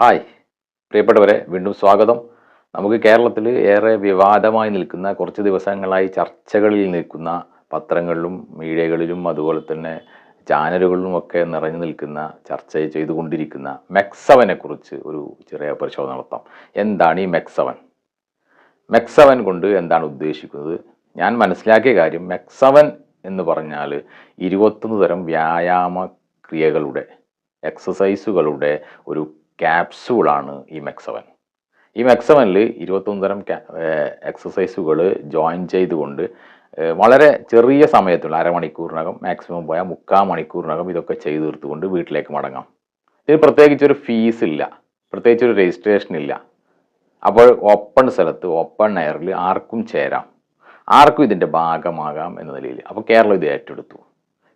Hi പ്രിയപ്പെട്ടവരെ വീണ്ടും സ്വാഗതം. നമുക്ക് കേരളത്തിൽ ഏറെ വിവാദമായി നിൽക്കുന്ന കുറച്ച് ദിവസങ്ങളായി ചർച്ചകളിൽ നിൽക്കുന്ന പത്രങ്ങളിലും മീഡിയകളിലും അതുപോലെ തന്നെ ചാനലുകളിലും ഒക്കെ നിറഞ്ഞു നിൽക്കുന്ന ചർച്ച ചെയ്തുകൊണ്ടിരിക്കുന്ന മെക്സവനെ കുറിച്ച് ഒരു ചെറിയ പരിശോധന നടത്താം. എന്താണ് ഈ മെക്സവൻ? മെക്സവൻ കൊണ്ട് എന്താണ് ഉദ്ദേശിക്കുന്നത്? ഞാൻ മനസ്സിലാക്കിയ കാര്യം മെക്സവൻ എന്ന് പറഞ്ഞാൽ ഇരുപത്തൊന്ന് തരം വ്യായാമ ക്രിയകളുടെ എക്സസൈസുകളുടെ ഒരു ക്യാപ്സൂളാണ് ഈ മെക്സവൻ ഈ മെക്സവനിൽ ഇരുപത്തൊന്ന് തരം എക്സസൈസുകൾ ജോയിൻ ചെയ്തുകൊണ്ട് വളരെ ചെറിയ സമയത്തുള്ള അരമണിക്കൂറിനകം മാക്സിമം പോയാൽ മുക്കാൽ മണിക്കൂറിനകം ഇതൊക്കെ ചെയ്തു തീർത്തുകൊണ്ട് വീട്ടിലേക്ക് മടങ്ങാം. ഇതിന് പ്രത്യേകിച്ചൊരു ഫീസ് ഇല്ല പ്രത്യേകിച്ച് ഒരു രജിസ്ട്രേഷൻ ഇല്ല. അപ്പോൾ ഓപ്പൺ സ്ഥലത്ത് ഓപ്പൺ എയറിൽ ആർക്കും ചേരാം. ആർക്കും ഇതിന്റെ ഭാഗമാകാം എന്ന നിലയിൽ. അപ്പോൾ കേരളം ഇത് ഏറ്റെടുത്തു.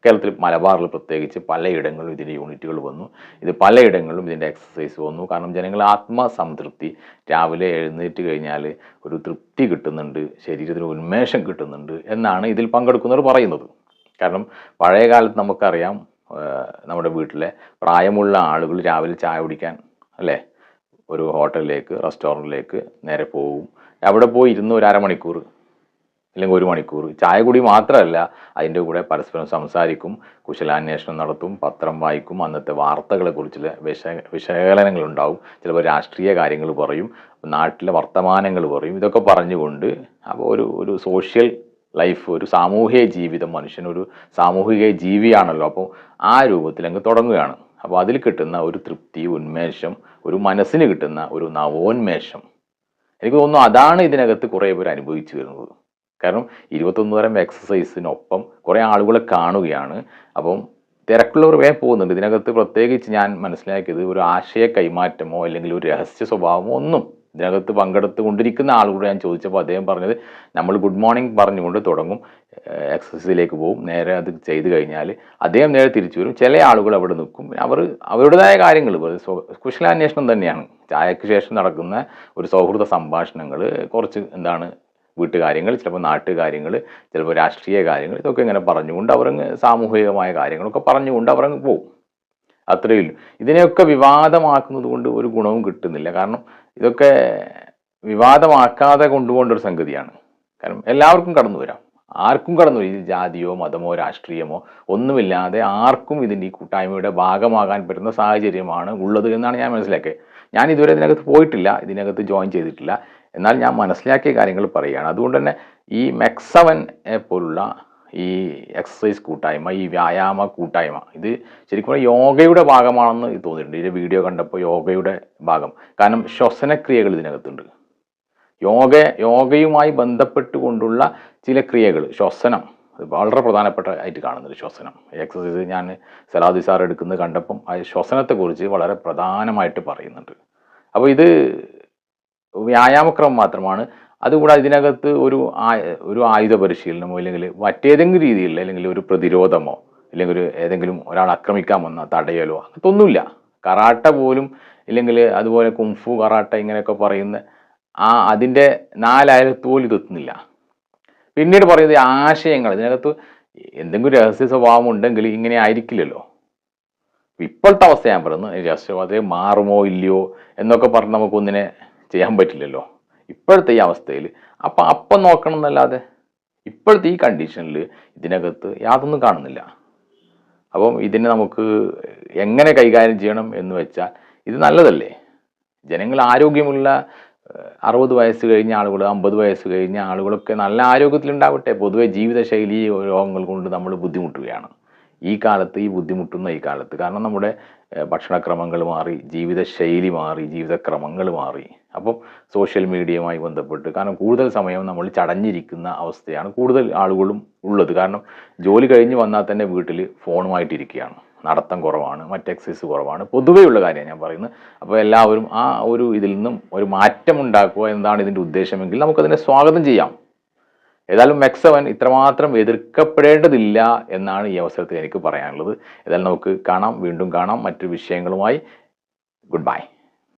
കേരളത്തിൽ മലബാറിൽ പ്രത്യേകിച്ച് പലയിടങ്ങളിലും ഇതിന്റെ യൂണിറ്റുകൾ വന്നു. ഇത് പലയിടങ്ങളിലും ഇതിന്റെ എക്സസൈസ് വന്നു. കാരണം ജനങ്ങൾ ആത്മസംതൃപ്തി രാവിലെ എഴുന്നേറ്റ് കഴിഞ്ഞാൽ ഒരു തൃപ്തി കിട്ടുന്നുണ്ട് ശരീരത്തിന് ഉന്മേഷം കിട്ടുന്നുണ്ട് എന്നാണ് ഇതിൽ പങ്കെടുക്കുന്നവർ പറയുന്നത്. കാരണം പഴയ കാലത്ത് നമുക്കറിയാം നമ്മുടെ വീട്ടിലെ പ്രായമുള്ള ആളുകൾ രാവിലെ ചായ കുടിക്കാൻ അല്ലേ? ഒരു ഹോട്ടലിലേക്ക് റെസ്റ്റോറന്റിലേക്ക് നേരെ പോവും അവിടെ പോയി ഇരുന്ന് ഒരു അരമണിക്കൂർ അല്ലെങ്കിൽ ഒരു മണിക്കൂർ. ചായ കുടി മാത്രമല്ല അതിന്റെ കൂടെ പരസ്പരം സംസാരിക്കും കുശലാന്വേഷണം നടത്തും പത്രം വായിക്കും അന്നത്തെ വാർത്തകളെക്കുറിച്ചുള്ള വിശ വിശകലനങ്ങൾ ഉണ്ടാവും ചിലപ്പോൾ രാഷ്ട്രീയ കാര്യങ്ങൾ പറയും നാട്ടിലെ വർത്തമാനങ്ങൾ പറയും. ഇതൊക്കെ പറഞ്ഞുകൊണ്ട് അപ്പോൾ ഒരു ഒരു സോഷ്യൽ ലൈഫ് ഒരു സാമൂഹിക ജീവിതം മനുഷ്യനൊരു സാമൂഹിക ജീവിയാണല്ലോ. അപ്പോൾ ആ രൂപത്തിൽ അങ്ങ് തുടങ്ങുകയാണ്. അപ്പോൾ അതിൽ കിട്ടുന്ന ഒരു തൃപ്തി ഉന്മേഷം ഒരു മനസ്സിന് കിട്ടുന്ന ഒരു നവോന്മേഷം. എനിക്ക് തോന്നുന്നു അതാണ് ഇതിനകത്ത് കുറേ പേർ അനുഭവിച്ചു വരുന്നത്. കാരണം ഇരുപത്തൊന്ന് തരം എക്സസൈസിനൊപ്പം കുറേ ആളുകളെ കാണുകയാണ്. അപ്പം തിരക്കുള്ളവർ വേഗം പോകുന്നുണ്ട്. ഇതിനകത്ത് പ്രത്യേകിച്ച് ഞാൻ മനസ്സിലാക്കിയത് ഒരു ആശയ കൈമാറ്റമോ അല്ലെങ്കിൽ ഒരു രഹസ്യ സ്വഭാവമോ ഒന്നും ഇതിനകത്ത് പങ്കെടുത്തുകൊണ്ടിരിക്കുന്ന ആളുകളോട് ഞാൻ ചോദിച്ചപ്പോൾ അദ്ദേഹം പറഞ്ഞത് നമ്മൾ ഗുഡ് മോർണിംഗ് പറഞ്ഞുകൊണ്ട് തുടങ്ങും. എക്സസൈസിലേക്ക് പോകും. നേരെ അത് ചെയ്ത് കഴിഞ്ഞാൽ അദ്ദേഹം നേരെ തിരിച്ചു വരും. ചില ആളുകൾ അവിടെ നിൽക്കും. അവർ അവരുടേതായ കാര്യങ്ങൾ. കുശലാന്വേഷണം തന്നെയാണ്. ചായക്ക് ശേഷം നടക്കുന്ന ഒരു സൗഹൃദ സംഭാഷണങ്ങൾ കുറച്ച് എന്താണ് വീട്ടുകാര്യങ്ങൾ ചിലപ്പോൾ നാട്ടുകാര്യങ്ങൾ ചിലപ്പോൾ രാഷ്ട്രീയ കാര്യങ്ങൾ ഇതൊക്കെ ഇങ്ങനെ പറഞ്ഞുകൊണ്ട് അവരങ്ങ് സാമൂഹികമായ കാര്യങ്ങളൊക്കെ പറഞ്ഞുകൊണ്ട് അവരങ്ങ് പോകും അത്രയേ ഉള്ളൂ. ഇതിനെയൊക്കെ വിവാദമാക്കുന്നത് കൊണ്ട് ഒരു ഗുണവും കിട്ടുന്നില്ല. കാരണം ഇതൊക്കെ വിവാദമാക്കാതെ കൊണ്ടുപോകേണ്ട ഒരു സംഗതിയാണ്. കാരണം എല്ലാവർക്കും കടന്നു വരാം. ആർക്കും കടന്നു വരും. ജാതിയോ മതമോ രാഷ്ട്രീയമോ ഒന്നുമില്ലാതെ ആർക്കും ഇതിന്റെ ഈ കൂട്ടായ്മയുടെ ഭാഗമാകാൻ പറ്റുന്ന സാഹചര്യമാണ് ഉള്ളത് എന്നാണ് ഞാൻ മനസ്സിലാക്കിയത്. ഞാൻ ഇതുവരെ ഇതിനകത്ത് പോയിട്ടില്ല. ഇതിനകത്ത് ജോയിൻ ചെയ്തിട്ടില്ല. എന്നാൽ ഞാൻ മനസ്സിലാക്കിയ കാര്യങ്ങൾ പറയുകയാണ്. അതുകൊണ്ട് തന്നെ ഈ മെക്സവൻ പോലുള്ള ഈ എക്സസൈസ് കൂട്ടായ്മ ഈ വ്യായാമ കൂട്ടായ്മ ഇത് ശരിക്കും യോഗയുടെ ഭാഗമാണെന്ന് തോന്നിയിട്ടുണ്ട്. ഇതിന്റെ വീഡിയോ കണ്ടപ്പോൾ യോഗയുടെ ഭാഗം. കാരണം ശ്വസനക്രിയകൾ ഇതിനകത്തുണ്ട്. യോഗ യോഗയുമായി ബന്ധപ്പെട്ടുകൊണ്ടുള്ള ചില ക്രിയകൾ ശ്വസനം വളരെ പ്രധാനപ്പെട്ട ആയിട്ട് കാണുന്നത് ശ്വസനം. എക്സസൈസ് ഞാൻ സലാദി സാർ എടുക്കുന്നത് കണ്ടപ്പം ആ ശ്വസനത്തെക്കുറിച്ച് വളരെ പ്രധാനമായിട്ട് പറയുന്നുണ്ട്. അപ്പോൾ ഇത് വ്യായാമക്രമം മാത്രമാണ്. അതുകൂടാതെ ഇതിനകത്ത് ഒരു ഒരു ആയുധ പരിശീലനമോ അല്ലെങ്കിൽ മറ്റേതെങ്കിലും രീതിയിൽ അല്ലെങ്കിൽ ഒരു പ്രതിരോധമോ അല്ലെങ്കിൽ ഒരു ഏതെങ്കിലും ഒരാൾ ആക്രമിക്കാൻ വന്ന തടയലോ അങ്ങനത്തെ ഒന്നുമില്ല. കറാട്ട പോലും ഇല്ലെങ്കിൽ അതുപോലെ കുംഫു കറാട്ട ഇങ്ങനെയൊക്കെ പറയുന്ന ആ അതിന്റെ നാലായിരത്ത് പോലും ഇതെത്തുന്നില്ല. പിന്നീട് പറയുന്നത് ആശയങ്ങൾ. ഇതിനകത്ത് എന്തെങ്കിലും രഹസ്യ സ്വഭാവം ഉണ്ടെങ്കിൽ ഇങ്ങനെ ആയിരിക്കില്ലല്ലോ. ഇപ്പോഴത്തെ അവസ്ഥ ഞാൻ പറയുന്നത് രഹസ്യവാദം മാറുമോ ഇല്ലയോ എന്നൊക്കെ പറഞ്ഞ് നമുക്കൊന്നിനെ ചെയ്യാൻ പറ്റില്ലല്ലോ. ഇപ്പോഴത്തെ ഈ അവസ്ഥയിൽ അപ്പം അപ്പം നോക്കണം എന്നല്ലാതെ ഇപ്പോഴത്തെ ഈ കണ്ടീഷനിൽ ഇതിനകത്ത് യാതൊന്നും കാണുന്നില്ല. അപ്പം ഇതിനെ നമുക്ക് എങ്ങനെ കൈകാര്യം ചെയ്യണം എന്ന് വെച്ചാൽ ഇത് നല്ലതല്ലേ? ജനങ്ങൾ ആരോഗ്യമുള്ള അറുപത് വയസ്സ് കഴിഞ്ഞ ആളുകൾ അമ്പത് വയസ്സ് കഴിഞ്ഞ ആളുകളൊക്കെ നല്ല ആരോഗ്യത്തിലുണ്ടാവട്ടെ. പൊതുവെ ജീവിതശൈലി രോഗങ്ങൾ കൊണ്ട് നമ്മൾ ബുദ്ധിമുട്ടുകയാണ്. ഈ കാലത്ത് ഈ ബുദ്ധിമുട്ടുന്ന ഈ കാലത്ത്. കാരണം നമ്മുടെ ഭക്ഷണക്രമങ്ങൾ മാറി ജീവിതശൈലി മാറി ജീവിതക്രമങ്ങൾ മാറി. അപ്പം സോഷ്യൽ മീഡിയയുമായി ബന്ധപ്പെട്ട് കാരണം കൂടുതൽ സമയം നമ്മൾ ചടഞ്ഞിരിക്കുന്ന അവസ്ഥയാണ് കൂടുതൽ ആളുകളും ഉള്ളത്. കാരണം ജോലി കഴിഞ്ഞ് വന്നാൽ തന്നെ വീട്ടിൽ ഫോണുമായിട്ടിരിക്കുകയാണ്. നടത്തം കുറവാണ് മറ്റ് എക്സസൈസ് കുറവാണ്. പൊതുവെയുള്ള കാര്യമാണ് ഞാൻ പറയുന്നത്. അപ്പോൾ എല്ലാവരും ആ ഒരു ഇതിൽ നിന്നും ഒരു മാറ്റം ഉണ്ടാക്കുക എന്താണ് ഇതിന്റെ ഉദ്ദേശമെങ്കിൽ നമുക്കതിനെ സ്വാഗതം ചെയ്യാം. ഏതായാലും മെക്സവൻ ഇത്രമാത്രം എതിർക്കപ്പെടേണ്ടതില്ല എന്നാണ് ഈ അവസരത്തിൽ എനിക്ക് പറയാനുള്ളത്. ഏതായാലും നമുക്ക് കാണാം വീണ്ടും കാണാം. മറ്റു വിഷയങ്ങളുമായി ഗുഡ് ബൈ.